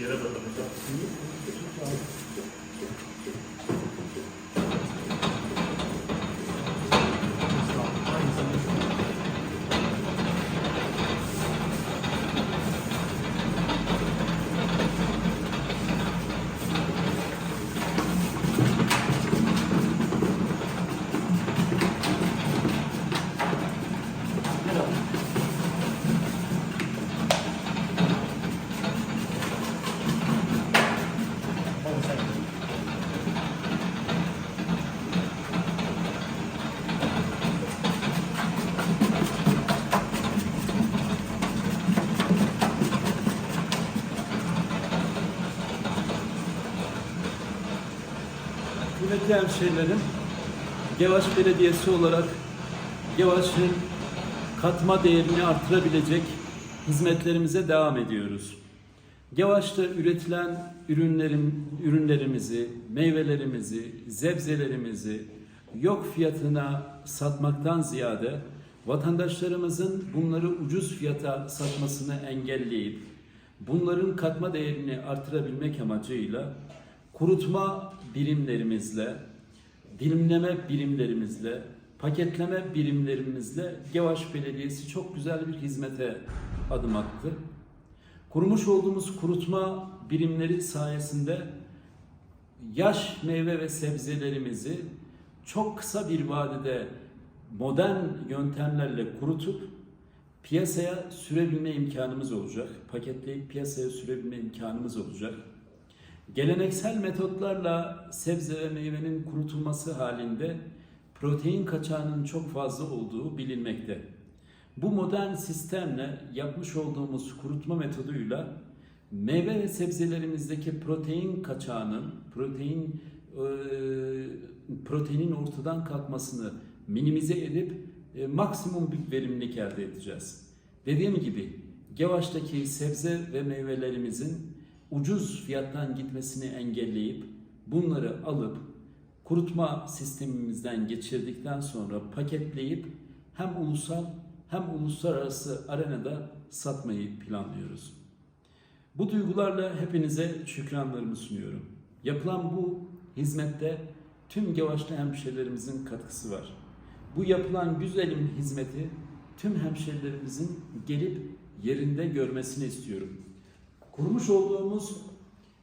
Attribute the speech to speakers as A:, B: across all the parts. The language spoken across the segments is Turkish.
A: Yere bakın
B: Kıymetli hemşehrilerim, Gevaş Belediyesi olarak Gevaş'ın katma değerini artırabilecek hizmetlerimize devam ediyoruz. Gevaş'ta üretilen ürünlerim, ürünlerimizi, meyvelerimizi, zebzelerimizi yok fiyatına satmaktan ziyade vatandaşlarımızın bunları ucuz fiyata satmasını engelleyip bunların katma değerini artırabilmek amacıyla kurutma birimlerimizle, dilimleme birimlerimizle, paketleme birimlerimizle Gevaş Belediyesi çok güzel bir hizmete adım attı. Kurmuş olduğumuz kurutma birimleri sayesinde yaş meyve ve sebzelerimizi çok kısa bir vadede modern yöntemlerle kurutup piyasaya sürebilme imkanımız olacak. Paketleyip piyasaya sürebilme imkanımız olacak. Geleneksel metotlarla sebze ve meyvenin kurutulması halinde protein kaçağının çok fazla olduğu bilinmekte. Bu modern sistemle yapmış olduğumuz kurutma metoduyla meyve ve sebzelerimizdeki protein kaçağının, protein e, proteinin ortadan kalkmasını minimize edip e, maksimum bir verimlilik elde edeceğiz. Dediğim gibi Gevaş'taki sebze ve meyvelerimizin ucuz fiyattan gitmesini engelleyip bunları alıp kurutma sistemimizden geçirdikten sonra paketleyip hem ulusal hem uluslararası arenada satmayı planlıyoruz. Bu duygularla hepinize şükranlarımı sunuyorum. Yapılan bu hizmette tüm Gevaşlı hemşehrilerimizin katkısı var. Bu yapılan güzelim hizmeti tüm hemşehrilerimizin gelip yerinde görmesini istiyorum. Kurmuş olduğumuz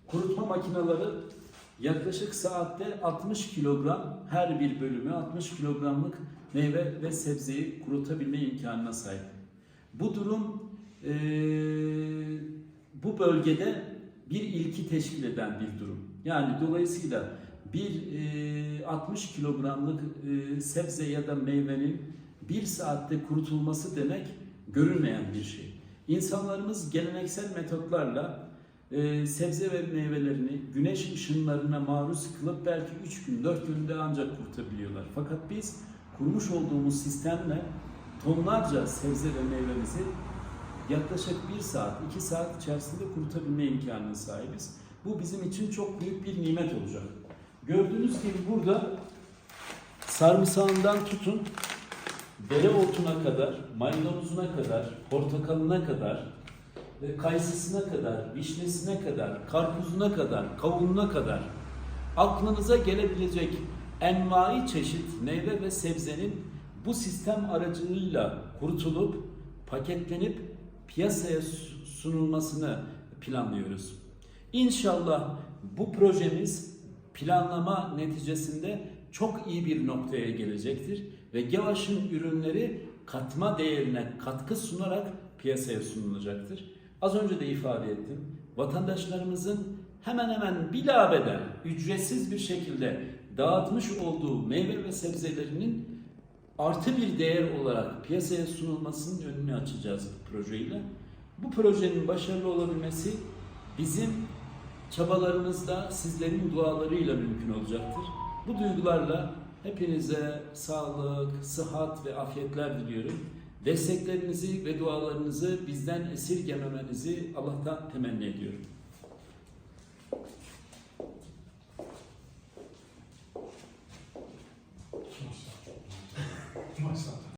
B: kurutma makineleri yaklaşık saatte 60 kilogram her bir bölümü 60 kilogramlık meyve ve sebzeyi kurutabilme imkanına sahip. Bu durum eee, bu bölgede bir ilki teşkil eden bir durum. Yani dolayısıyla bir eee, 60 kilogramlık eee, sebze ya da meyvenin bir saatte kurutulması demek görünmeyen bir şey. İnsanlarımız geleneksel metotlarla e, sebze ve meyvelerini güneş ışınlarına maruz kılıp belki 3 gün, 4 günde ancak kurutabiliyorlar. Fakat biz kurmuş olduğumuz sistemle tonlarca sebze ve meyvemizi yaklaşık 1 saat, 2 saat içerisinde kurutabilme imkanına sahibiz. Bu bizim için çok büyük bir nimet olacak. Gördüğünüz gibi burada sarımsağından tutun dereotuna kadar, maydanozuna kadar, portakalına kadar, e, kayısısına kadar, vişnesine kadar, karpuzuna kadar, kavununa kadar aklınıza gelebilecek envai çeşit meyve ve sebzenin bu sistem aracılığıyla kurutulup, paketlenip piyasaya su- sunulmasını planlıyoruz. İnşallah bu projemiz planlama neticesinde çok iyi bir noktaya gelecektir ve Gevaş'ın ürünleri katma değerine katkı sunarak piyasaya sunulacaktır. Az önce de ifade ettim. Vatandaşlarımızın hemen hemen bilabeden ücretsiz bir şekilde dağıtmış olduğu meyve ve sebzelerinin artı bir değer olarak piyasaya sunulmasının önünü açacağız bu projeyle. Bu projenin başarılı olabilmesi bizim çabalarımızda sizlerin dualarıyla mümkün olacaktır. Bu duygularla hepinize sağlık, sıhhat ve afiyetler diliyorum. Desteklerinizi ve dualarınızı bizden esirgememenizi Allah'tan temenni ediyorum.